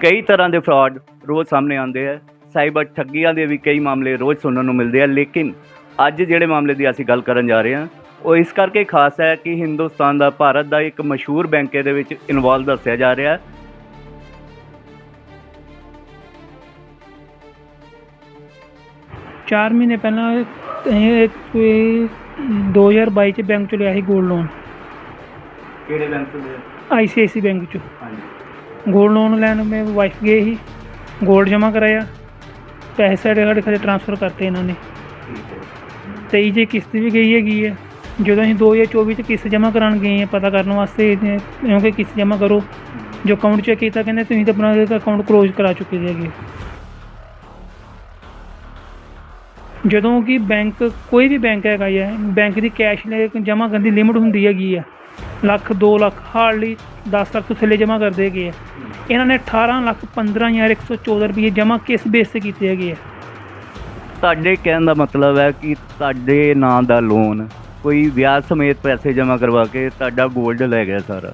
ਕਈ ਤਰ੍ਹਾਂ ਦੇ ਫਰਾਡ ਰੋਜ਼ ਸਾਹਮਣੇ ਆਉਂਦੇ ਆ ਸਾਈਬਰ ਠੱਗੀਆਂ ਦੇ ਵੀ ਕਈ ਮਾਮਲੇ ਰੋਜ਼ ਸੁਣਨ ਨੂੰ ਮਿਲਦੇ ਆ ਲੇਕਿਨ ਅੱਜ ਜਿਹੜੇ ਮਾਮਲੇ ਦੀ ਅਸੀਂ ਗੱਲ ਕਰਨ ਜਾ ਰਹੇ ਹਾਂ ਉਹ ਇਸ ਕਰਕੇ ਖਾਸ ਹੈ ਕਿ ਹਿੰਦੁਸਤਾਨ ਦਾ ਭਾਰਤ ਦਾ ਇੱਕ ਮਸ਼ਹੂਰ ਬੈਂਕ ਇਹਦੇ ਵਿੱਚ ਇਨਵੋਲਵ ਦੱਸਿਆ ਜਾ ਰਿਹਾ ਹੈ। ਚਾਰ ਮਹੀਨੇ ਪਹਿਲਾਂ ਇਹ ਕੋਈ 2022 ਚ ਬੈਂਕ ਚੋਂ ਲਿਆ ਸੀ 골ਡ ਲੋਨ। ਕਿਹੜੇ ਬੈਂਕ ਦੇ ਆਈਸੀਆਈਸੀ ਬੈਂਕ ਚੋਂ। ਹਾਂਜੀ। 골ਡ ਲੋਨ ਲੈਣ ਮੈਂ ਵਾਈਫ ਗਏ ਸੀ 골ਡ ਜਮ੍ਹਾਂ ਕਰਾਇਆ ਪੈਸੇ ਸਾਡੇ ਸਾਡੇ ਖਾਤੇ ਟ੍ਰਾਂਸਫਰ ਕਰਤੇ ਇਹਨਾਂ ਨੇ। 23 ਜੇ ਕਿਸ਼ਤ ਵੀ ਗਈ ਹੈਗੀ ਹੈ ਜਦੋਂ ਅਸੀਂ 2024 ਚ ਕਿਸ਼ਤ ਜਮ੍ਹਾਂ ਕਰਾਉਣ ਗਏ ਹਾਂ ਪਤਾ ਕਰਨ ਵਾਸਤੇ ਕਿਉਂਕਿ ਕਿਸ਼ਤ ਜਮ੍ਹਾਂ ਕਰੋ ਜੋ ਅਕਾਊਂਟ ਚੈੱਕ ਕੀਤਾ ਕਹਿੰਦੇ ਤੁਸੀਂ ਤਾਂ ਆਪਣਾ ਅਕਾਊਂਟ ਕਲੋਜ਼ ਕਰਾ ਚੁੱਕੇ ਹੈਗੇ ਜਦੋਂ ਕਿ ਬੈਂਕ ਕੋਈ ਵੀ ਬੈਂਕ ਹੈਗਾ ਹੈ ਬੈਂਕ ਦੀ ਕੈਸ਼ ਲੈ ਜਮ੍ਹਾਂ ਕਰਨ ਦੀ ਲਿਮਟ ਹੁੰਦੀ ਹੈਗੀ ਆ। ਲੱਖ 2 ਲੱਖ ਹਾਰਡਲੀ 10 ਲੱਖ ਤੋਂ ਥੱਲੇ ਜਮ੍ਹਾਂ ਕਰਦੇ ਹੈਗੇ ਆ। ਇਹਨਾਂ ਨੇ 18 ਲੱਖ 15114 ਰੁਪਏ ਜਮ੍ਹਾਂ ਕਿਸ ਬੇਸ ਤੇ ਕੀਤੇ ਹੈਗੇ ਆ। ਤੁਹਾਡੇ ਕਹਿਣ ਦਾ ਮਤਲਬ ਹੈ ਕਿ ਤੁਹਾਡੇ ਨਾਂ ਦਾ ਲੋਨ ਕੋਈ ਵਿਆਜ ਸਮੇਤ ਪੈਸੇ ਜਮ੍ਹਾਂ ਕਰਵਾ ਕੇ ਤੁਹਾਡਾ 골ਡ ਲੈ ਗਿਆ ਸਾਰਾ।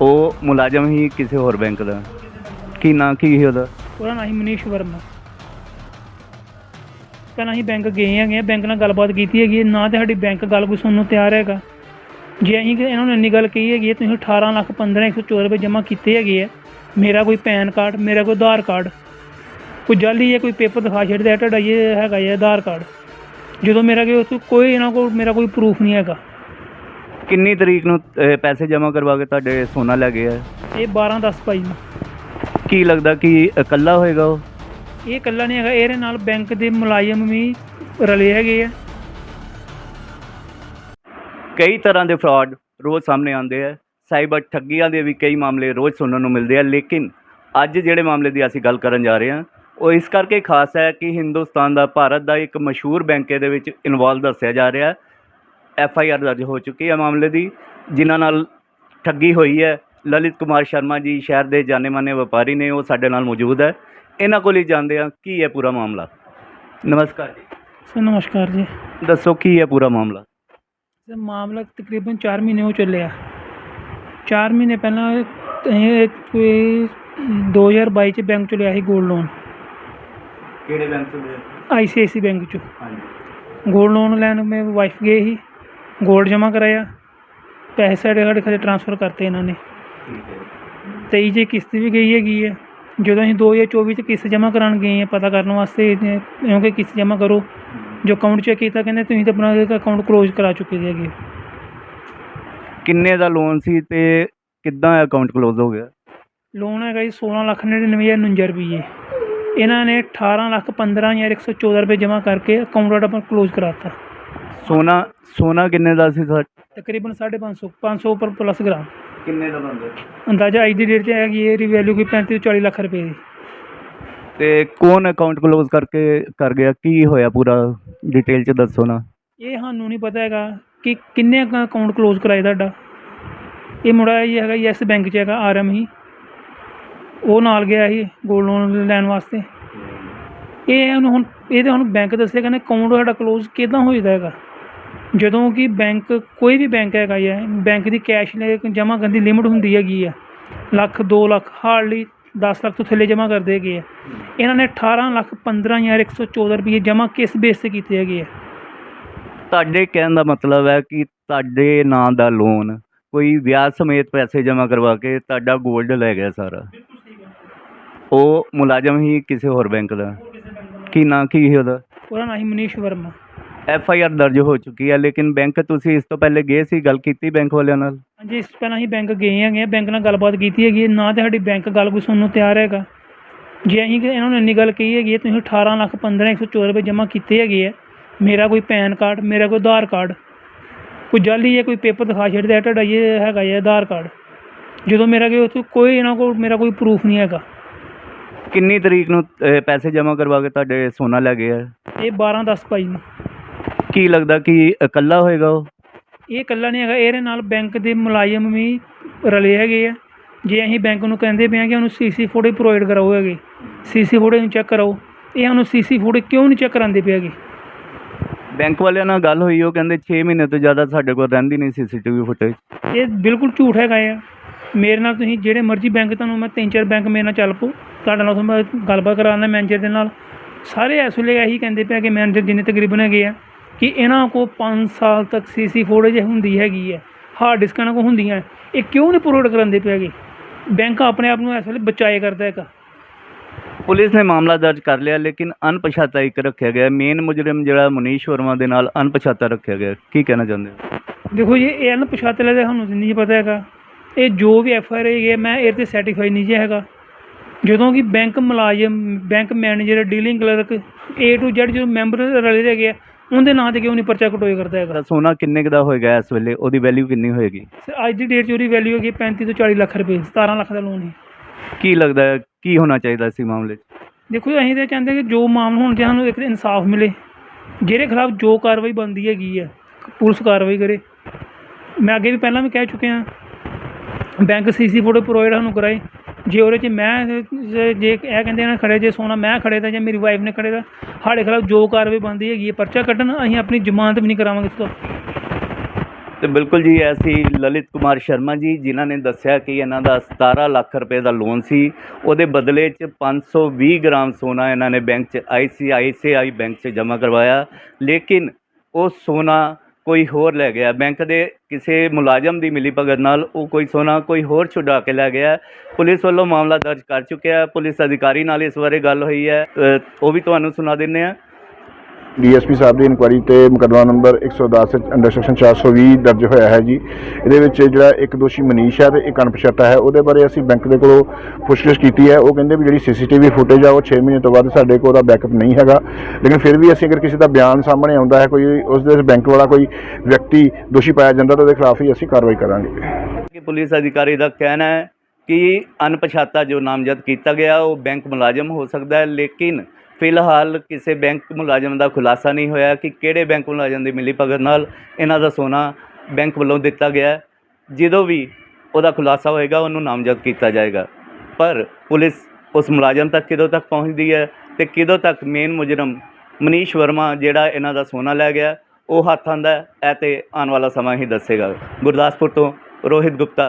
ਉਹ ਮੁਲਾਜ਼ਮ ਹੀ ਕਿਸੇ ਹੋਰ ਬੈਂਕ ਦਾ। ਕੀ ਨਾਂ ਕੀ ਹੈ ਉਹਦਾ? ਉਹਦਾ ਨਾਂ ਸੀ ਮਨੀਸ਼ ਵਰਮਾ। ਪਹਿਲਾਂ ਅਸੀਂ ਬੈਂਕ ਗਏ ਹੈਗੇ ਆ ਬੈਂਕ ਨਾਲ ਗੱਲਬਾਤ ਕੀਤੀ ਹੈਗੀ ਹੈ, ਨਾ ਤੇ ਸਾਡੀ ਬੈਂਕ ਗੱਲ ਕੋਈ ਸੁਣਨ ਨੂੰ ਤਿਆਰ ਹੈਗਾ। ਜੇ ਅਸੀਂ ਕਿ ਇਹਨਾਂ ਨੂੰ ਇੰਨੀ ਗੱਲ ਕਹੀ ਹੈਗੀ ਹੈ, ਤੁਸੀਂ 18 ਲੱਖ 15114 ਰੁਪਏ ਜਮ੍ਹਾਂ ਕੀਤੇ ਹੈਗੇ ਆ। ਮੇਰਾ ਕੋਈ ਪੈਨ ਕਾਰਡ ਮੇਰਾ ਕੋਈ ਆਧਾਰ ਕਾਰਡ ਕੋਈ ਜਾਲੀ ਹੈ ਕੋਈ ਪੇਪਰ ਦਿਖਾ ਛੱਡਦੇ ਆ ਤੁਹਾਡਾ ਇਹ ਹੈਗਾ ਹੈ ਆਧਾਰ ਕਾਰਡ। ਜਦੋਂ ਮੇਰਾ ਕੋਈ ਉੱਥੇ ਕੋਈ ਇਹਨਾਂ ਕੋਲ ਮੇਰਾ ਕੋਈ ਪ੍ਰੂਫ ਨਹੀਂ ਹੈਗਾ। ਕਿੰਨੀ ਤਰੀਕ ਨੂੰ ਅਹ, ਪੈਸੇ ਜਮ੍ਹਾਂ ਕਰਵਾ ਕੇ ਤੁਹਾਡੇ ਸੋਨਾ ਲੈ ਗਿਆ ਇਹ 12 10 ਭਾਈ ਨੂੰ। ਕੀ ਲੱਗਦਾ ਕਿ ਇਕੱਲਾ ਹੋਏਗਾ ਉਹ? ਇਹ ਇਕੱਲਾ ਨਹੀਂ ਹੈਗਾ ਇਹਦੇ ਨਾਲ ਬੈਂਕ ਦੇ ਮੁਲਾਜ਼ਮ ਵੀ ਰਲੇ ਹੈਗੇ ਆ। ਕਈ ਤਰ੍ਹਾਂ ਦੇ ਫਰਾਡ ਰੋਜ਼ ਸਾਹਮਣੇ ਆਉਂਦੇ ਆ ਸਾਈਬਰ ਠੱਗੀਆਂ ਦੇ ਵੀ ਕਈ ਮਾਮਲੇ ਰੋਜ਼ ਸੁਣਨ ਨੂੰ ਮਿਲਦੇ ਆ ਲੇਕਿਨ ਅੱਜ ਜਿਹੜੇ ਮਾਮਲੇ ਦੀ ਅਸੀਂ ਗੱਲ ਕਰਨ ਜਾ ਰਹੇ ਹਾਂ ਉਹ ਇਸ ਕਰਕੇ ਖਾਸ ਹੈ ਕਿ ਹਿੰਦੁਸਤਾਨ ਦਾ ਭਾਰਤ ਦਾ ਇੱਕ ਮਸ਼ਹੂਰ ਬੈਂਕ ਇਹਦੇ ਵਿੱਚ ਇਨਵੋਲਵ ਦੱਸਿਆ ਜਾ ਰਿਹਾ ਹੈ। ਐਫ ਆਈ ਆਰ ਦਰਜ ਹੋ ਚੁੱਕੀ ਹੈ ਮਾਮਲੇ ਦੀ ਜਿਨ੍ਹਾਂ ਨਾਲ ਠੱਗੀ ਹੋਈ ਹੈ। ਲਲਿਤ ਕੁਮਾਰ ਸ਼ਰਮਾ ਜੀ ਸ਼ਹਿਰ ਦੇ ਜਾਣੇ-ਮਾਨੇ ਵਪਾਰੀ ਨੇ ਉਹ ਸਾਡੇ ਨਾਲ ਮੌਜੂਦ ਹੈ। ਇਹਨਾਂ ਕੋਲ ਹੀ ਜਾਣਦੇ ਹਾਂ ਕੀ ਹੈ ਪੂਰਾ ਮਾਮਲਾ। ਨਮਸਕਾਰ ਜੀ। ਸਰ ਨਮਸਕਾਰ ਜੀ। ਦੱਸੋ ਕੀ ਹੈ ਪੂਰਾ ਮਾਮਲਾ? ਸਰ ਮਾਮਲਾ ਤਕਰੀਬਨ 4 ਮਹੀਨੇ ਹੋ ਚੱਲਿਆ 4 ਮਹੀਨੇ ਪਹਿਲਾਂ ਇਹ ਕੋਈ 2022 ਚ ਬੈਂਕ ਚੋਂ ਲਿਆ ਸੀ 골ਡ ਲੋਨ। ਕਿਹੜੇ ਬੈਂਕ ਤੋਂ ਆਈਸੀਆਈਸੀ ਬੈਂਕ ਚੋਂ। ਹਾਂਜੀ। 골ਡ ਲੋਨ ਲੈਣ ਮੇ ਵਾਈਫ ਗਏ ਸੀ। 골ਡ ਜਮ੍ਹਾਂ ਕਰਾਇਆ। ਪੈਸੇ ਸਾਡੇ ਸਾਡੇ ਖਾਤੇ ਟ੍ਰਾਂਸਫਰ ਕਰਤੇ ਇਹਨਾਂ ਨੇ। ਠੀਕ ਹੈ। 23 ਜੇ ਕਿਸ਼ਤ ਵੀ ਗਈ ਹੈਗੀ ਹੈ ਜਦੋਂ ਅਸੀਂ 2024 ਚ ਕਿਸ਼ਤ ਜਮ੍ਹਾਂ ਕਰਾਉਣ ਗਏ ਹਾਂ ਪਤਾ ਕਰਨ ਵਾਸਤੇ ਕਿਉਂਕਿ ਕਿਸ਼ਤ ਜਮ੍ਹਾਂ ਕਰੋ। ਜੋ ਅਕਾਊਂਟ ਚੈੱਕ ਕੀਤਾ ਕਹਿੰਦੇ ਤੁਸੀਂ ਤਾਂ ਆਪਣਾ ਅਕਾਊਂਟ ਕਲੋਜ਼ ਕਰਾ ਚੁੱਕੇ ਹੈਗੇ ਕਿੰਨੇ ਦਾ ਲੋਨ ਸੀ ਤੇ ਕਿੱਦਾਂ ਅਕਾਊਂਟ ਕਲੋਜ਼ ਹੋ ਗਿਆ? ਲੋਨ ਹੈਗਾ ਜੀ 16 ਲੱਖ 99 ਰੁਪਏ ਇਹਨਾਂ ਨੇ 18 ਲੱਖ 15114 ਰੁਪਏ ਜਮ੍ਹਾਂ ਕਰਕੇ ਅਕਾਊਂਟ ਆਪਣਾ ਕਲੋਜ਼ ਕਰਾਤਾ ਸੋਨਾ ਸੋਨਾ ਕਿੰਨੇ ਦਾ ਸੀ ਸਰ ਤਕਰੀਬਨ 550 500 ਉੱਪਰ ਪਲੱਸ ਗ੍ਰਾਮ ਕਿੰਨੇ ਦਾ ਬੰਦਾ? ਅੰਦਾਜ਼ਾ ਅੱਜ ਦੀ ਡੇਟ 'ਚ ਹੈਗੀ ਇਹਦੀ ਵੈਲਿਊ ਕੋਈ 35 ਤੋਂ 40 ਲੱਖ ਰੁਪਏ ਦੀ। ਤੇ ਕੌਣ ਅਕਾਊਂਟ ਕਲੋਜ਼ ਕਰਕੇ ਕਰ ਗਿਆ? ਕੀ ਹੋਇਆ ਪੂਰਾ? ਡਿਟੇਲ ਚ ਦੱਸੋ ਨਾ। ਇਹ ਸਾਨੂੰ ਨਹੀਂ ਪਤਾ ਹੈਗਾ ਕਿ ਕਿੰਨੇ ਅਕਾਊਂਟ ਕਲੋਜ਼ ਕਰਾਏ ਤੁਹਾਡਾ। ਇਹ ਮੁੰਡਾ ਇਹ ਹੈਗਾ ਯੈਸ ਬੈਂਕ 'ਚ ਹੈਗਾ ਆਰਐਮ ਹੀ। ਉਹ ਨਾਲ ਗਿਆ ਸੀ ਗੋਲਡ ਲੋਨ ਲੈਣ ਵਾਸਤੇ। ਇਹ ਉਹਨੂੰ ਹੁਣ ਇਹਦੇ ਹੁਣ ਬੈਂਕ ਦੱਸਿਆ ਕਹਿੰਦੇ ਅਕਾਊਂਟ ਸਾਡਾ ਕਲੋਜ਼ ਕਿਦਾਂ ਹੋ ਜਾਂਦਾ ਹੈਗਾ। ਜਦੋਂ ਕਿ ਬੈਂਕ ਕੋਈ ਵੀ ਬੈਂਕ ਹੈਗਾ ਹੈ ਬੈਂਕ ਦੀ ਕੈਸ਼ ਲੈ ਜਮ੍ਹਾਂ ਕਰਨ ਦੀ ਲਿਮਟ ਹੁੰਦੀ ਹੈਗੀ ਆ। ਲੱਖ 2 ਲੱਖ ਹਾਰਡਲੀ 10 ਲੱਖ ਤੋਂ ਥੱਲੇ ਜਮ੍ਹਾਂ ਕਰਦੇ ਹੈਗੇ ਆ। ਇਹਨਾਂ ਨੇ 18 ਲੱਖ 15114 ਰੁਪਏ ਜਮ੍ਹਾਂ ਕਿਸ ਬੇਸ ਤੇ ਕੀਤੇ ਹੈਗੇ ਆ। ਤੁਹਾਡੇ ਕਹਿਣ ਦਾ ਮਤਲਬ ਹੈ ਕਿ ਤੁਹਾਡੇ ਨਾਂ ਦਾ ਲੋਨ ਕੋਈ ਵਿਆਜ ਸਮੇਤ ਪੈਸੇ ਜਮ੍ਹਾਂ ਕਰਵਾ ਕੇ ਤੁਹਾਡਾ 골ਡ ਲੈ ਗਿਆ ਸਾਰਾ। ਉਹ ਮੁਲਾਜ਼ਮ ਹੀ ਕਿਸੇ ਹੋਰ ਬੈਂਕ ਦਾ? ਕੀ ਨਾਂ ਕੀ ਹੈ ਉਹਦਾ? ਉਹਦਾ ਨਾਂ ਸੀ Manish Verma. F I R ਦਰਜ ਹੋ ਚੁੱਕੀ ਹੈ ਲੇਕਿਨ ਬੈਂਕ ਤੁਸੀਂ ਇਸ ਤੋਂ ਪਹਿਲੇ ਗਏ ਸੀ ਗੱਲ ਕੀਤੀ ਬੈਂਕ ਵਾਲਿਆਂ ਨਾਲ? ਹਾਂਜੀ ਇਸ ਤੋਂ ਪਹਿਲਾਂ ਅਸੀਂ ਬੈਂਕ ਗਏ ਹੈਗੇ ਬੈਂਕ ਨਾਲ ਗੱਲਬਾਤ ਕੀਤੀ ਹੈਗੀ ਹੈ, ਨਾ ਤੇ ਸਾਡੀ ਬੈਂਕ ਗੱਲ ਕੋਈ ਸੁਣਨ ਨੂੰ ਤਿਆਰ ਹੈਗਾ। ਜੇ ਅਸੀਂ ਕਿ ਇਹਨਾਂ ਨੂੰ ਇੰਨੀ ਗੱਲ ਕਹੀ ਹੈਗੀ ਹੈ, ਤੁਸੀਂ 18 ਲੱਖ 15114 ਰੁਪਏ ਜਮ੍ਹਾਂ ਕੀਤੇ ਹੈਗੇ ਆ ਮੇਰਾ ਕੋਈ ਪੈਨ ਕਾਰਡ ਮੇਰਾ ਕੋਈ ਆਧਾਰ ਕਾਰਡ ਕੋਈ ਜਾਲੀ ਹੈ ਕੋਈ ਪੇਪਰ ਦਿਖਾ ਛੱਡਦੇ ਆ ਤੁਹਾਡਾ ਇਹ ਹੈਗਾ ਹੈ ਆਧਾਰ ਕਾਰਡ। ਜਦੋਂ ਮੇਰਾ ਕੋਈ ਉੱਥੇ ਕੋਈ ਇਹਨਾਂ ਕੋਲ ਮੇਰਾ ਕੋਈ ਪ੍ਰੂਫ ਨਹੀਂ ਹੈਗਾ। ਕਿੰਨੀ ਤਰੀਕ ਨੂੰ ਅਹ, ਪੈਸੇ ਜਮ੍ਹਾਂ ਕਰਵਾ ਕੇ ਤੁਹਾਡੇ ਸੋਨਾ ਲੈ ਗਿਆ ਇਹ 12 10 ਭਾਈ ਨੂੰ। ਕੀ ਲੱਗਦਾ ਕਿ ਇਕੱਲਾ ਹੋਏਗਾ ਉਹ? ਇਹ ਇਕੱਲਾ ਨਹੀਂ ਹੈਗਾ ਇਹਦੇ ਨਾਲ ਬੈਂਕ ਦੇ ਮੁਲਾਜ਼ਮ ਵੀ ਰਲੇ ਹੈਗੇ ਆ। ਜੇ ਅਸੀਂ ਬੈਂਕ ਨੂੰ ਕਹਿੰਦੇ ਪਏ ਹਾਂ ਕਿ ਉਹਨੂੰ ਸੀਸੀ ਫੋਟੋ ਪ੍ਰੋਵਾਈਡ ਕਰਾਓ ਹੈਗੇ ਸੀਸੀ ਫੋਟੋ ਨੂੰ ਚੈੱਕ ਕਰਾਓ ਇਹ ਉਹਨੂੰ ਸੀਸੀ ਫੋਟੋ ਕਿਉਂ ਨਹੀਂ ਚੈੱਕ ਕਰਾਉਂਦੇ ਪਏ ਹੈਗੇ? ਬੈਂਕ ਵਾਲਿਆਂ ਨਾਲ ਗੱਲ ਹੋਈ ਉਹ ਕਹਿੰਦੇ 6 ਮਹੀਨੇ ਤੋਂ ਜ਼ਿਆਦਾ ਸਾਡੇ ਕੋਲ ਰਹਿੰਦੀ ਨਹੀਂ ਸੀਸੀਟੀਵੀ ਫੁਟੇਜ ਇਹ ਬਿਲਕੁਲ ਝੂਠ ਹੈਗਾ ਆ। ਮੇਰੇ ਨਾਲ ਤੁਸੀਂ ਜਿਹੜੇ ਮਰਜ਼ੀ ਬੈਂਕ ਤੁਹਾਨੂੰ ਮੈਂ ਤਿੰਨ ਚਾਰ ਬੈਂਕ ਮੇਰੇ ਨਾਲ ਚੱਲ ਪਓ ਤੁਹਾਡੇ ਨਾਲ ਮੈਂ ਗੱਲਬਾਤ ਕਰਾਉਂਦਾ ਮੈਨੇਜਰ ਦੇ ਨਾਲ। ਸਾਰੇ ਇਸ ਵੇਲੇ ਇਹੀ ਕਹਿੰਦੇ ਪਿਆ ਕਿ ਮੈਨੇਜਰ ਜਿੰਨੇ ਤਕਰੀਬਨ ਹੈਗੇ ਆ ਕਿ ਇਹਨਾਂ ਕੋਲ 5 ਸਾਲ ਤੱਕ ਸੀਸੀ ਫੋਟੇਜ ਹੁੰਦੀ ਹੈਗੀ ਹੈ ਹਾਰਡ ਡਿਸਕਾਂ ਇਹਨਾਂ ਕੋਲ ਹੁੰਦੀਆਂ ਇਹ ਕਿਉਂ ਨਹੀਂ ਪ੍ਰੋਵਾਈਡ ਕਰਾਉਂਦੇ ਪਿਆਗੇ ਬੈਂਕ ਆਪਣੇ ਆਪ ਨੂੰ ਇਸ ਵੇਲੇ ਬਚਾਏ ਕਰਦਾ ਹੈਗਾ ਪੁਲਿਸ ਨੇ ਮਾਮਲਾ ਦਰਜ ਕਰ ਲਿਆ ਲੇਕਿਨ ਅਣਪਛਾਤਾ ਇੱਕ ਰੱਖਿਆ ਗਿਆ। ਮੇਨ ਮੁਜਰਮ ਜਿਹੜਾ ਮਨੀਸ਼ ਵਰਮਾ ਦੇ ਨਾਲ ਅਣਪਛਾਤਾ ਰੱਖਿਆ ਗਿਆ। ਕੀ ਕਹਿਣਾ ਚਾਹੁੰਦੇ ਹੋ? ਦੇਖੋ ਜੀ ਇਹ ਅਣਪਛਾਤੇ ਦਾ ਸਾਨੂੰ ਨਹੀਂ ਪਤਾ ਹੈਗਾ। ਇਹ ਜੋ ਵੀ ਐਫ ਆਰ ਆਈ ਹੈ ਮੈਂ ਇਹ ਤੇ ਸਰਟੀਫਾਈ ਨਹੀਂ ਜੇ ਹੈਗਾ। ਜਦੋਂ ਕਿ ਬੈਂਕ ਮੁਲਾਜ਼ਮ bank manager dealing clerk A to Z ਜੋ ਮੈਂਬਰ ਰਲੇ ਹੈਗੇ ਆ ਉਹਦੇ ਨਾਂ ਤੇ ਕਿਉਂ ਨਹੀਂ ਪਰਚਾ ਕਟੋਏ ਕਰਦਾ ਹੈਗਾ? ਤਾਂ ਸੋਨਾ ਕਿੰਨੇ ਕੁ ਦਾ ਹੋਏਗਾ ਇਸ ਵੇਲੇ? ਉਹਦੀ ਵੈਲਿਊ ਕਿੰਨੀ ਹੋਏਗੀ? ਸਰ, ਅੱਜ ਦੀ ਡੇਟ 'ਚ ਉਹਦੀ ਵੈਲਿਊ ਹੈਗੀ 35 ਤੋਂ 40 ਲੱਖ ਰੁਪਏ 17 ਲੱਖ ਦਾ ਲੋਨ ਹੈ। ਕੀ ਲੱਗਦਾ ਹੈ ਕੀ ਹੋਣਾ ਚਾਹੀਦਾ ਸੀ ਮਾਮਲੇ 'ਚ? ਦੇਖੋ ਜੀ, ਅਸੀਂ ਤਾਂ ਚਾਹੁੰਦੇ ਕਿ ਜੋ ਮਾਮਲਾ ਹੁਣ ਜੇ ਸਾਨੂੰ ਇੱਕ ਇਨਸਾਫ ਮਿਲੇ। ਜਿਹਦੇ ਖਿਲਾਫ ਜੋ ਕਾਰਵਾਈ ਬਣਦੀ ਹੈਗੀ ਹੈ ਪੁਲਿਸ ਕਾਰਵਾਈ ਕਰੇ। ਮੈਂ ਅੱਗੇ ਵੀ ਪਹਿਲਾਂ ਵੀ ਕਹਿ ਚੁੱਕਿਆ ਬੈਂਕ ਸੀਸੀ ਫੋਟੋ ਪ੍ਰੋਵਾਈਡ ਸਾਨੂੰ ਕਰਾਏ। ਜੇ ਉਹਦੇ 'ਚ ਮੈਂ, ਜੇ ਇਹ ਕਹਿੰਦੇ ਨੇ ਖੜੇ, ਜੇ ਸੋਨਾ ਮੈਂ ਖੜੇ ਦਾ ਜਾਂ ਮੇਰੀ ਵਾਈਫ ਨੇ ਖੜੇ ਦਾ ਸਾਡੇ ਖਿਲਾਫ ਜੋ ਕਾਰਵਾਈ ਬਣਦੀ ਹੈਗੀ ਹੈ, ਪਰਚਾ ਕੱਢਣ ਅਸੀਂ ਆਪਣੀ ਜ਼ਮਾਨਤ ਵੀ ਨਹੀਂ ਕਰਾਵਾਂਗੇ ਇਸ ਤੋਂ। ਤੇ ਬਿਲਕੁਲ ਜੀ, ਐਸੀ ਲਲਿਤ ਕੁਮਾਰ ਸ਼ਰਮਾ ਜੀ, ਜਿਨ੍ਹਾਂ ਨੇ ਦੱਸਿਆ ਕਿ ਇਹਨਾਂ ਦਾ 17 ਲੱਖ ਰੁਪਏ ਦਾ ਲੋਨ ਸੀ, ਉਹਦੇ ਬਦਲੇ 'ਚ 520 ਗ੍ਰਾਮ ਸੋਨਾ ਇਹਨਾਂ ਨੇ ਬੈਂਕ 'ਚ ਆਈਸੀਆਈਸੀਆਈ ਬੈਂਕ 'ਚ ਜਮ੍ਹਾਂ ਕਰਵਾਇਆ। ਲੇਕਿਨ ਉਹ ਸੋਨਾ ਕੋਈ ਹੋਰ ਲੈ ਗਿਆ। ਬੈਂਕ ਦੇ ਕਿਸੇ ਮੁਲਾਜ਼ਮ ਦੀ ਮਿਲੀ ਭਗਤ ਨਾਲ ਉਹ ਕੋਈ ਸੋਨਾ, ਕੋਈ ਹੋਰ ਛੁਡਾ ਕੇ ਲੈ ਗਿਆ। ਪੁਲਿਸ ਵੱਲੋਂ ਮਾਮਲਾ ਦਰਜ ਕਰ ਚੁੱਕਿਆ। ਪੁਲਿਸ ਅਧਿਕਾਰੀ ਨਾਲ ਇਸ ਬਾਰੇ ਗੱਲ ਹੋਈ ਹੈ। ਉਹ ਵੀ ਤੁਹਾਨੂੰ ਸੁਣਾ ਦਿੰਦੇ ਆ ਡੀਐਸਪੀ ਸਾਹਿਬ ਦੀ ਇਨਕੁਆਇਰੀ ਤੇ ਮੁਕੱਦਮਾ ਨੰਬਰ 110 ਅੰਡਰ ਸੈਕਸ਼ਨ 420 ਦਰਜ ਹੋਇਆ ਹੈ ਜੀ। ਇਹਦੇ ਵਿੱਚ ਜਿਹੜਾ ਇੱਕ ਦੋਸ਼ੀ ਮਨੀਸ਼ ਹੈ ਤੇ ਇੱਕ ਅਣਪਛਾਤਾ ਹੈ। ਉਹਦੇ ਬਾਰੇ ਅਸੀਂ ਬੈਂਕ ਦੇ ਕੋਲੋਂ ਪੁੱਛਗਿੱਛ ਕੀਤੀ ਹੈ। ਉਹ ਕਹਿੰਦੇ ਵੀ ਜਿਹੜੀ ਸੀਸੀਟੀਵੀ ਫੁਟੇਜ ਆ, ਉਹ 6 ਮਹੀਨੇ ਤੋਂ ਬਾਅਦ ਸਾਡੇ ਕੋਲ ਉਹਦਾ ਬੈਕਅਪ ਨਹੀਂ ਹੈਗਾ। ਲੇਕਿਨ ਫਿਰ ਵੀ ਅਸੀਂ ਅਗਰ ਕਿਸੇ ਦਾ ਬਿਆਨ ਸਾਹਮਣੇ ਆਉਂਦਾ ਹੈ, ਕੋਈ ਉਸ ਦੇ ਬੈਂਕ ਵਾਲਾ ਕੋਈ ਵਿਅਕਤੀ ਦੋਸ਼ੀ ਪਾਇਆ ਜਾਂਦਾ, ਤਾਂ ਉਹਦੇ ਖਿਲਾਫ ਹੀ ਅਸੀਂ ਕਾਰਵਾਈ ਕਰਾਂਗੇ। ਕਿ ਪੁਲਿਸ ਅਧਿਕਾਰੀ ਦਾ ਕਹਿਣਾ ਹੈ ਕਿ ਅਣਪਛਾਤਾ ਜੋ ਨਾਮਜ਼ਦ ਕੀਤਾ ਗਿਆ, ਉਹ ਬੈਂਕ ਮੁਲਾਜ਼ਮ ਹੋ ਸਕਦਾ ਹੈ, ਲੇਕਿਨ ਫਿਲਹਾਲ ਕਿਸੇ ਬੈਂਕ ਮੁਲਾਜ਼ਮ ਦਾ ਖੁਲਾਸਾ ਨਹੀਂ ਹੋਇਆ ਕਿ ਕਿਹੜੇ ਬੈਂਕ ਮੁਲਾਜ਼ਮ ਦੀ ਮਿਲੀ ਭਗਤ ਨਾਲ ਇਹਨਾਂ ਦਾ ਸੋਨਾ ਬੈਂਕ ਵੱਲੋਂ ਦਿੱਤਾ ਗਿਆ ਜਦੋਂ ਵੀ ਉਹਦਾ ਖੁਲਾਸਾ ਹੋਏਗਾ, ਉਹਨੂੰ ਨਾਮਜ਼ਦ ਕੀਤਾ ਜਾਏਗਾ। ਪਰ ਪੁਲਿਸ ਉਸ ਮੁਲਾਜ਼ਮ ਤੱਕ ਕਿਦੋਂ ਤੱਕ ਪਹੁੰਚਦੀ ਹੈ ਤੇ ਕਿਦੋਂ ਤੱਕ ਮੇਨ ਮੁਜਰਮ ਮਨੀਸ਼ ਵਰਮਾ ਜਿਹੜਾ ਇਹਨਾਂ ਦਾ ਸੋਨਾ ਲੈ ਗਿਆ, ਉਹ ਹੱਥ ਆਂਦਾ ਇਹ ਤੇ ਆਉਣ ਵਾਲਾ ਸਮਾਂ ਹੀ ਦੱਸੇਗਾ। ਗੁਰਦਾਸਪੁਰ ਤੋਂ ਰੋਹਿਤ ਗੁਪਤਾ।